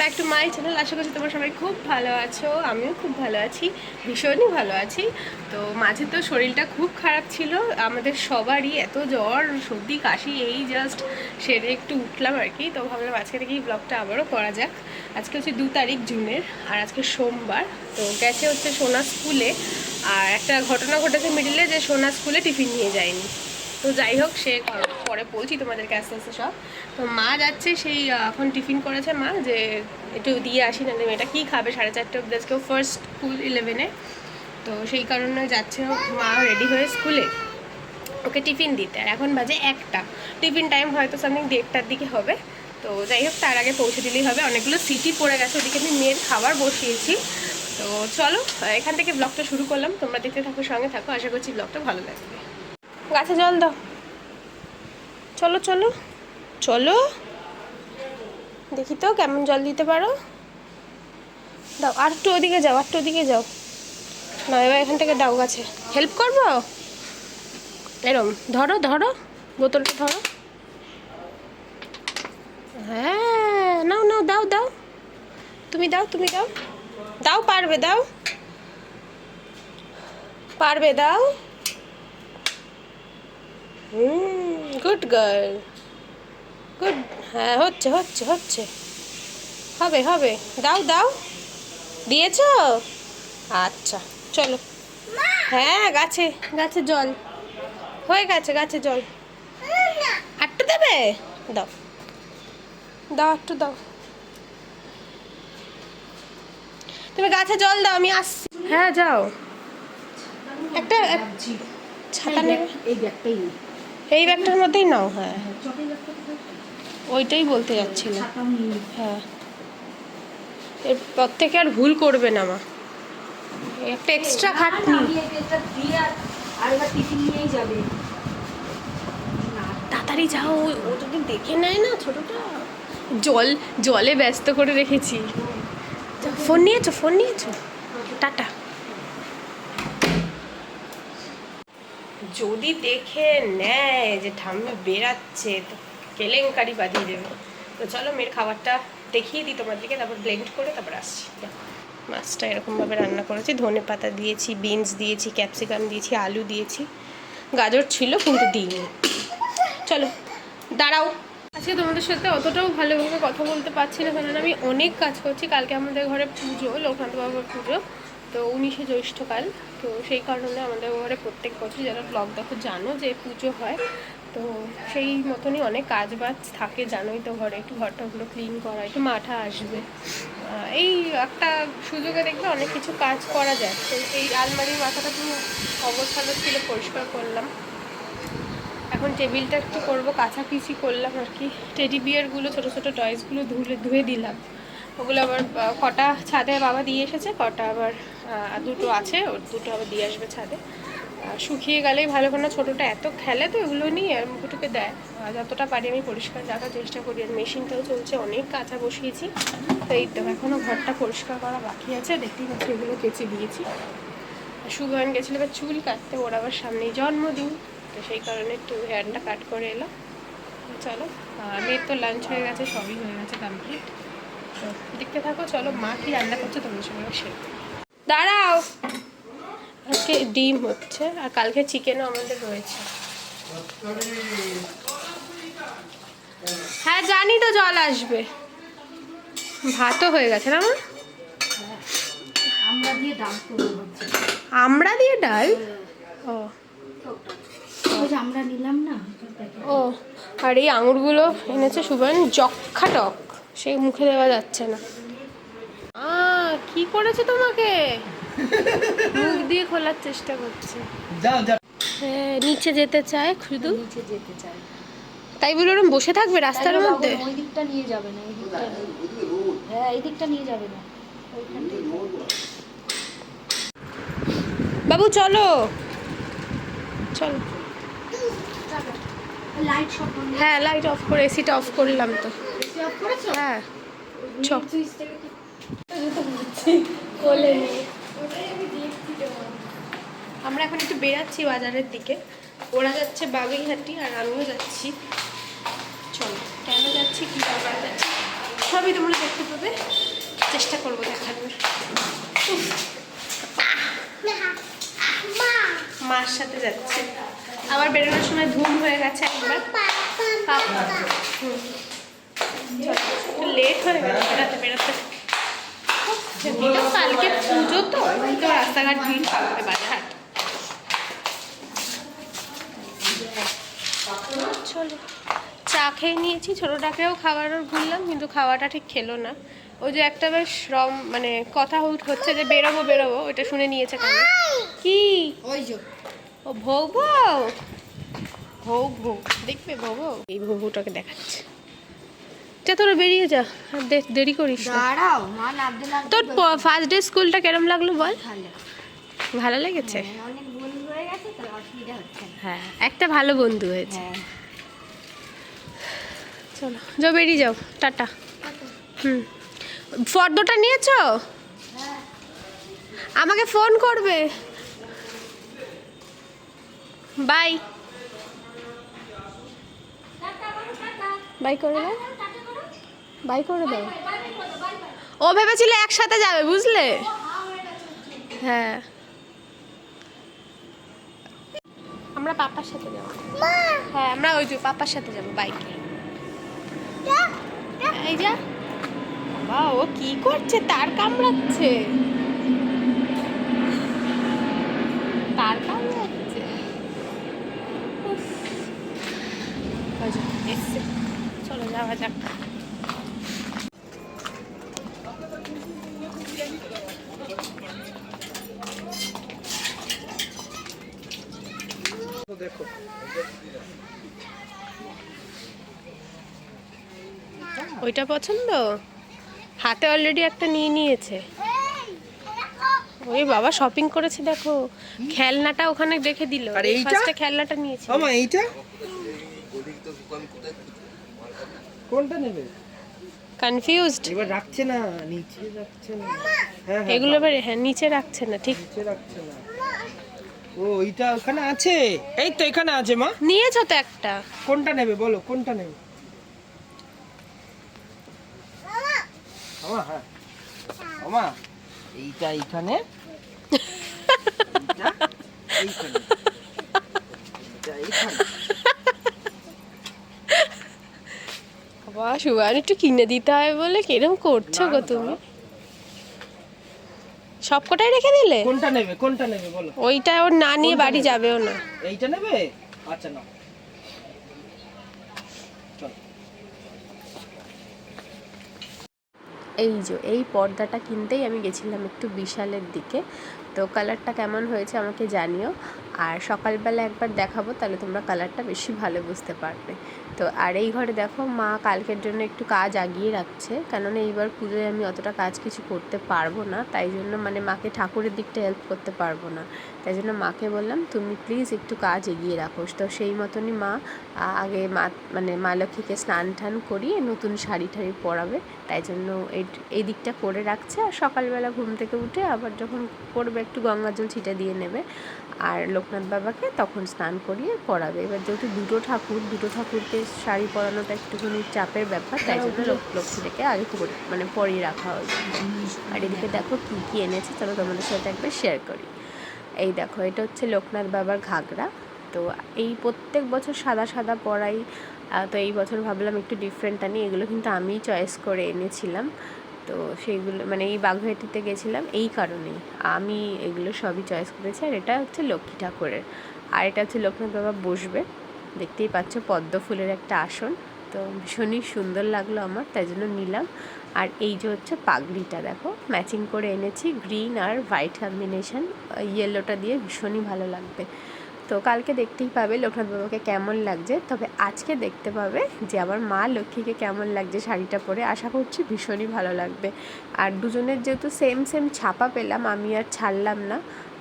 Back to my channel আশা করছি তোমরা সবাই খুব ভালো আছো, আমিও খুব ভালো আছি, ভীষণই ভালো আছি। তো মাঝে তো শরীরটা খুব খারাপ ছিল, আমাদের সবারই এত জ্বর, সর্দি, কাশি, এই জাস্ট সেরে একটু উঠলাম আর কি। তো ভাবলাম আজকে থেকে এই ব্লগটা আবারও করা যাক। আজকে হচ্ছে দু তারিখ জুনের, আর আজকে সোমবার। তো গেছে হচ্ছে সোনা স্কুলে, আর একটা ঘটনা ঘটেছে মিডিলে যে সোনা স্কুলে টিফিন নিয়ে যায়নি। তো যাই হোক, সে পরে বলছি তোমাদেরকে আস্তে আস্তে সব। তো মা যাচ্ছে, সেই এখন টিফিন করেছে মা যে একটু দিয়ে আসি না মেয়েটা কী খাবে? সাড়ে চারটে অব্দি আজকেও ফার্স্ট স্কুল ইলেভেনে তো সেই কারণে যাচ্ছে মা রেডি হয়ে স্কুলে ওকে টিফিন দিতে। আর এখন বাজে একটা। টিফিন টাইম হয়তো সামথিং দেড়টার দিকে হবে। তো যাই হোক, তার আগে পৌঁছে দিলেই হবে। অনেকগুলো সিটি পড়ে গেছে, ওদিকে আমি মেয়ের খাবার বসিয়েছি। তো চলো এখান থেকে ব্লগটা শুরু করলাম। তোমরা দেখতে থাকো, সঙ্গে থাকো। আশা করছি ব্লগটা ভালো লাগবে। গাছে জল দাও। চলো চলো। চলো। দেখি তো কেমন জল দিতে পারো। দাও, আর একটু ওদিকে যাও, আর একটু ওদিকে যাও। না, এবার এখান থেকে দাও গাছে। হেল্প করব? এরম, ধরো ধরো। বোতলটা ধরো। হ্যাঁ নাও নাও, দাও দাও। তুমি দাও তুমি দাও। দাও, পারবে দাও। পারবে, দাও। হুম। গুড গার্ল গুড হ্যাঁ হচ্ছে হচ্ছে হচ্ছে। হবে হবে। দাও দাও। দিয়েছ? আচ্ছা চলো। হ্যাঁ গাছে গাছে জল। হয়ে গেছে গাছে জল। আটটু দেবে? দাও। দাও একটু দাও। তুমি গাছে জল দাও আমি আসছি। হ্যাঁ যাও। একটা ছাতা নেবে? এই ব্যাগটাই নেই। এই ব্যাগটার মধ্যেই নাও হ্যাঁ। ওইটাই বলতে যাচ্ছিলাম। হ্যাঁ। এরপর থেকে আর ভুল করবে না মা। একটা এক্সট্রা খাটনি। তাড়াতাড়ি যাও ও যদি দেখে নেয় না ছোটটা। জল, জলে ব্যস্ত করে রেখেছি। ফোন নিয়েছো ফোন নিয়েছো? টাটা। যদি দেখে নেয় যে ঠাম্মি বেরাচ্ছে তো কেলেঙ্কারি বাঁধিয়ে দেবে। তো চলো মেয়ের খাবারটা দেখিয়ে দিই তোমাদেরকে, তারপর ব্লেন্ড করে তারপর আসছি। মাছটা এরকমভাবে রান্না করেছি। ধনে পাতা দিয়েছি বিনস দিয়েছি ক্যাপসিকাম দিয়েছি, আলু দিয়েছি। গাজর ছিল কিন্তু দিইনি। চলো, দাঁড়াও। আজকে তোমাদের সাথে অতটাও ভালোভাবে কথা বলতে পারছি না, কারণ আমি অনেক কাজ করছি। কালকে আমাদের ঘরে পুজো, লোকনাথ বাবার পুজো। তো উনিশে জ্যৈষ্ঠকাল, তো সেই কারণে আমাদের ঘরে প্রত্যেক বছর যারা ব্লগ দেখো জানো যে পুজো হয়, তো সেই মতনই অনেক কাজ বাজ থাকে জানোই তো ঘরে, একটু ঘরটাগুলো ক্লিন করা, একটু মাঠা আসবে। এই একটা সুযোগে দেখবে অনেক কিছু কাজ করা যায়। তো এই আলমারির মাথাটা তো অবস্থানো ছিল, পরিষ্কার করলাম। এখন টেবিলটা একটু করব, কাছাকিছি করলাম আর কি। টেডি বিয়ারগুলো ছোটো ছোটো টয়েসগুলো ধুলে, ধুয়ে দিলাম। ওগুলো আবার কটা ছাদে বাবা দিয়ে এসেছে, কটা আবার দুটো আছে, ওর দুটো আবার দিয়ে আসবে ছাদে। শুকিয়ে গেলেই ভালো করে না ছোটোটা এত খেলে তো এগুলো নিয়ে আর মুখে দেয়। যতটা পারি আমি পরিষ্কার রাখার চেষ্টা করি, আর মেশিনটাও চলছে, অনেক কাঁচা বসিয়েছি। তো এই তো এখনও ঘরটা পরিষ্কার করা বাকি আছে, দেখতেই পাচ্ছি এগুলো কেচে দিয়েছি। সুগান গেছিল, এবার চুল কাটতে, ওর আবার সামনেই জন্মদিন, তো সেই কারণে একটু হেয়ারটা কাট করে এলাম চলো মেয়ের তো লাঞ্চ হয়ে গেছে, সবই হয়ে গেছে কমপ্লিট দেখতে থাকো, চলো মা কি রান্না করছে তোমাদের সঙ্গে শেয়ার দাঁড়াও। আজকে ডিম হচ্ছে আর কালকে চিকেনও আমাদের রয়েছে। হ্যাঁ জানি তো জল আসবে। ভাতও হয়ে গেছে না মা? আমরা দিয়ে ডাল আমরা দিয়ে ডাল? ও। আমরা নিলাম না ও আর এই আঙুরগুলো এনেছে সুবন যক্ষা টক। সে মুখে দেওয়া যাচ্ছে না। কি করেছে তোমাকে? মুখ দিয়ে খোলার চেষ্টা করছে। হ্যাঁ নিচে যেতে চায় শুধু নিচে যেতে চাই তাই বলে ওরম বসে থাকবে রাস্তার মধ্যে? ওই দিকটা নিয়ে যাবে না এই দিকটা হ্যাঁ এই দিকটা নিয়ে যাবে না। বাবু চলো। চলো। হ্যাঁ লাইট অফ করে এসিটা অফ করলাম তো। হ্যাঁ। চ। আমরা এখন একটু বেরাচ্ছি বাজারের দিকে। ওরা যাচ্ছে বাগুইহাটি আর আমিও যাচ্ছি। চলো কেন যাচ্ছি কী ব্যাপার যাচ্ছি সবই তোমরা দেখতে পাবে। চেষ্টা করব দেখানোর। মার সাথে যাচ্ছে। আবার বেরোনোর সময় ধুম হয়ে গেছে একবার। লেট হয়ে গেল বেরোতে বেরোতে। এমনিতেও কালকে পুজো তো এমনিতেও রাস্তাঘাট ভিড় থাকবে বাজারহাট চলো চা খেয়ে নিয়েছি ছোটোটাকেও খাওয়ানোর ভুললাম কিন্তু খাওয়াটা ঠিক খেলো না। ওই যে একটা বেশ রম মানে কথা হচ্ছে যে বেরোবো বেরোবো ওটা শুনে নিয়েছে কানে কি? ওই যে। ও ভৌ ভৌ ভৌ ভৌ দেখবে ভৌ ভৌ এই ভৌ ভৌটাকে দেখাচ্ছে। তোরা বেরিয়ে যা দেরি করিস দাঁড়াও মা নাবতে নাবতে তোর ফার্স্ট ডে স্কুলটা কেরম লাগল বল? ভালো। লেগেছে? হ্যাঁ, অনেক বন্ধু হয়ে গেছে তো অসুবিধা হচ্ছে হ্যাঁ একটা ভালো বন্ধু হয়েছে। হ্যাঁ। চলো যাও বেরিয়ে যাও টাটা। হুম। ফর্দটা নিয়েছো? আমাকে ফোন করবে। বাই বাই করে দাও বাই করে দাও। ও ভেবেছিল একসাথে যাবে বুঝলে? হ্যাঁ। আমরা পাপার সাথে যাব। হ্যাঁ আমরা ওই যে পাপার সাথে যাব বাইকে এই যা। বাবা ও কি করছে? তার কামড়াচ্ছে। তার কামড়াচ্ছে। চলো যাওয়া যাক। ওইটা পছন্দ? হাতে অলরেডি একটা নিয়ে নিয়েছে। ওই বাবা শপিং করেছে দেখো। খেলনাটা ওখানে রেখে দিল। আর এইটা? ফার্স্টে খেলনাটা নিয়েছে। মামা এইটা? কোনটা নেবে? কনফিউজড এবার রাখছে না নিচে রাখছে না। হ্যাঁ হ্যাঁ এগুলো এবার হ্যাঁ নিচে রাখছে না ঠিক? নিচে রাখছে না। ও ওইটা ওখানে আছে? এই তো এখানে আছে মা। নিয়েছো তো একটা। কোনটা নেবে বলো কোনটা নেবে? হ্যাঁ। এইটা এইখানে? বাবা সুবান একটু কিনে দিতে হয় বলে কিরম করছ গো তুমি? সবকটাই রেখে দিলে? কোনটা নেবে কোনটা নেবে বলো? ওইটা ওর না নিয়ে বাড়ি? যাবেও না। এইটা নেবে? আচ্ছা না এই যে, এই পর্দাটা কিনতেই আমি গেছিলাম একটু বিশালের দিকে। তো কালারটা কেমন হয়েছে আমাকে জানিও। আর সকালবেলা একবার দেখাবো, তাহলে তোমরা কালারটা বেশি ভালো বুঝতে পারবে। তো আর এই ঘরে দেখো মা কালকের জন্য একটু কাজ আগিয়ে রাখছে। কেননা এইবার পুজোয় আমি অতটা কাজ কিছু করতে পারব না। তাই জন্য মানে মাকে ঠাকুরের দিকটা হেল্প করতে পারব না। তাই জন্য মাকে বললাম, তুমি প্লিজ একটু কাজ এগিয়ে রাখো। তো সেই মতনই মা আগে মা মানে মা লক্ষ্মীকে স্নান টান করিয়ে নতুন শাড়ি টাড়ি পরাবে। তাই জন্য এই এই দিকটা করে রাখছে। আর সকালবেলা ঘুম থেকে উঠে আবার যখন করবে একটু গঙ্গা জল ছিটে দিয়ে নেবে। আর লোকনাথ বাবাকে তখন স্নান করিয়ে পরাবে এবার যেহেতু দুটো ঠাকুর, দুটো ঠাকুরকে শাড়ি পরানোটা একটুখানি চাপের ব্যাপার তাই জন্য লোক লক্ষ্মীটাকে আগে মানে পরিয়ে রাখা হয়েছে। আর এদিকে দেখো কী কী এনেছে চলো তোমাদের সাথে একবার শেয়ার করি। এই দেখো এটা হচ্ছে লোকনাথ বাবার ঘাগরা। তো এই প্রত্যেক বছর সাদা সাদা পরাই তো এই বছর ভাবলাম একটু ডিফারেন্ট আনি এগুলো কিন্তু আমিই চয়েস করে এনেছিলাম। তো সেইগুলো মানে এই বাঘাটিতে গেছিলাম এই কারণেই। আমি এগুলো সবই চয়েস করেছি আর এটা হচ্ছে লক্ষ্মী ঠাকুরের। আর এটা হচ্ছে লোকনাথ বাবা বসবে। দেখতেই পাচ্ছ পদ্ম ফুলের একটা আসন। তো ভীষণই সুন্দর লাগল আমার, তাই জন্য নিলাম। আর এই যে হচ্ছে পাগড়িটা, দেখো ম্যাচিং করে এনেছি গ্রিন আর হোয়াইট কম্বিনেশন ইয়েলোটা দিয়ে ভীষণই ভালো লাগবে। তো কালকে দেখতেই পাবে লোকনাথ বাবাকে কেমন লাগছে, তবে আজকে দেখতে পাবে যে আমার মা লক্ষ্মীকে কেমন লাগছে শাড়িটা পরে, আশা করছি ভীষণই ভালো লাগবে। আর দুজনের যেহেতু সেম সেম ছাপা পেলাম, আমি আর ছাড়লাম না।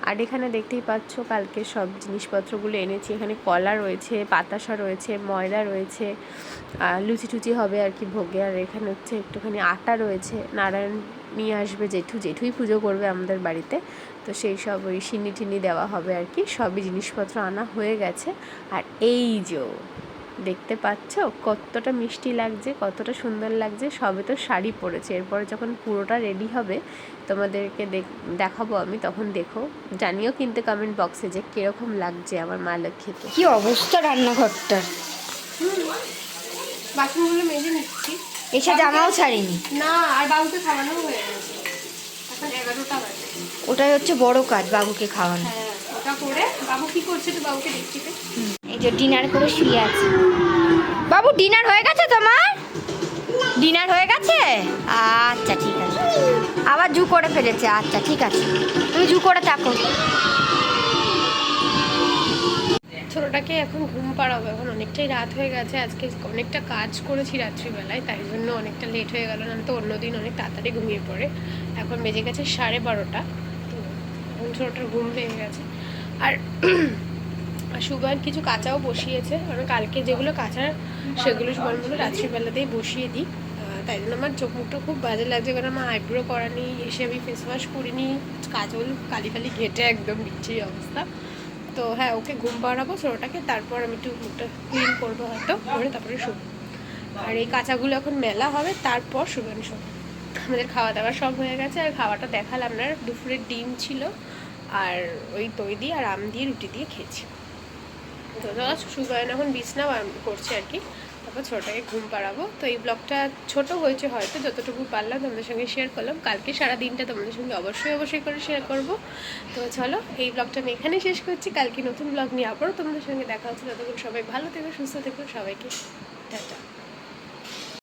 আর এখানে দেখতেই পাচ্ছ, কালকে সব জিনিসপত্রগুলো এনেছি। এখানে কলা রয়েছে বাতাসা রয়েছে, ময়দা রয়েছে লুচি টুচি হবে আর কি ভোগে। আর এখানে হচ্ছে একটুখানি আটা রয়েছে। নারায়ণ নিয়ে আসবে জেঠু। জেঠুই পুজো করবে আমাদের বাড়িতে। তো সেই সব ওই সিন্নি টিনি দেওয়া হবে আর কি। সবই জিনিসপত্র আনা হয়ে গেছে। আর এই যে দেখতে পাচ্ছ? কতটা মিষ্টি লাগছে কতটা সুন্দর লাগছে সবে তো শাড়ি পরেছে। এরপরে যখন পুরোটা রেডি হবে তোমাদেরকে দেখ- দেখাবো আমি তখন দেখো। জানিও কিন্তু কমেন্ট বক্সে যে কীরকম লাগছে আমার মা লক্ষ্মীকে। কি অবস্থা রান্নাঘরটার? বাসনগুলো মেজে নিচ্ছি। এসে জামাও ছাড়িনি। না আর বাবুকে খাওয়ানো হয়ে গেছে। এখন এগারোটা বাজে। ওটাই হচ্ছে বড় কাজ বাবুকে খাওয়ানো। হ্যাঁ ওটা করে বাবু কি করছে তো বাবুকে দেখছি। এই যে ডিনার করে শুয়ে আছে। বাবু ডিনার হয়ে গেছে তোমার? ডিনার হয়ে গেছে? আচ্ছা ঠিক আছে। আবার জু করে ফেলেছে। আচ্ছা ঠিক আছে। তুমি জু করে থাকো। ছোটোটাকে এখন ঘুম পাড়াবো। এখন অনেকটাই রাত হয়ে গেছে। আজকে অনেকটা কাজ করেছি রাত্রিবেলায় তাই জন্য অনেকটা লেট হয়ে গেল। না তো অন্যদিন অনেক তাড়াতাড়ি ঘুমিয়ে পড়ে। এখন বেজে গেছে সাড়ে বারোটা। তো এখন ছোটোটার ঘুম পেয়ে গেছে। আর আর সুবান কিছু কাঁচাও বসিয়েছে। কারণ কালকে যেগুলো কাঁচা, সেগুলো সুবানগুলো রাত্রিবেলাতেই বসিয়ে দিই। তাই জন্য আমার চোখ মুখটা খুব বাজে লাগছে, কারণ আমার আইব্রো করা নেই, এসে আমি ফেস ওয়াশ করিনি, কাজল কালি কালি ঘেটে একদম বিচ্ছিরি অবস্থা। তো হ্যাঁ ওকে ঘুম পাড়াবো ছোটোটাকে তারপর আমি একটু মুখটা ক্লিন করব হয়তো, করে তারপরে শুভ আর এই কাঁচাগুলো এখন মেলা হবে, তারপর শুভেন শুভ আমাদের খাওয়া দাওয়া সব হয়ে গেছে, আর খাওয়াটা দেখালাম না দুপুরের ডিম ছিল, আর ওই দই দিয়ে আর আম দিয়ে রুটি দিয়ে খেয়েছি। তো সুগায়ন এখন বিছনা করছে আর কি। তারপর ছোটোটাকে ঘুম পাড়াবো। তো এই ব্লগটা ছোট হয়েছে হয়তো, যতটুকু পারলাম তোমাদের সঙ্গে শেয়ার করলাম। কালকে সারা দিনটা তোমাদের সঙ্গে অবশ্যই অবশ্যই করে শেয়ার করব। তো চলো, এই ব্লগটা আমি এখানে শেষ করছি। কালকে নতুন ব্লগ নিয়ে আবারও তোমাদের সঙ্গে দেখা হচ্ছে। ততক্ষণ সবাই ভালো থেকো, সুস্থ থেকো, সবাইকে টাটা।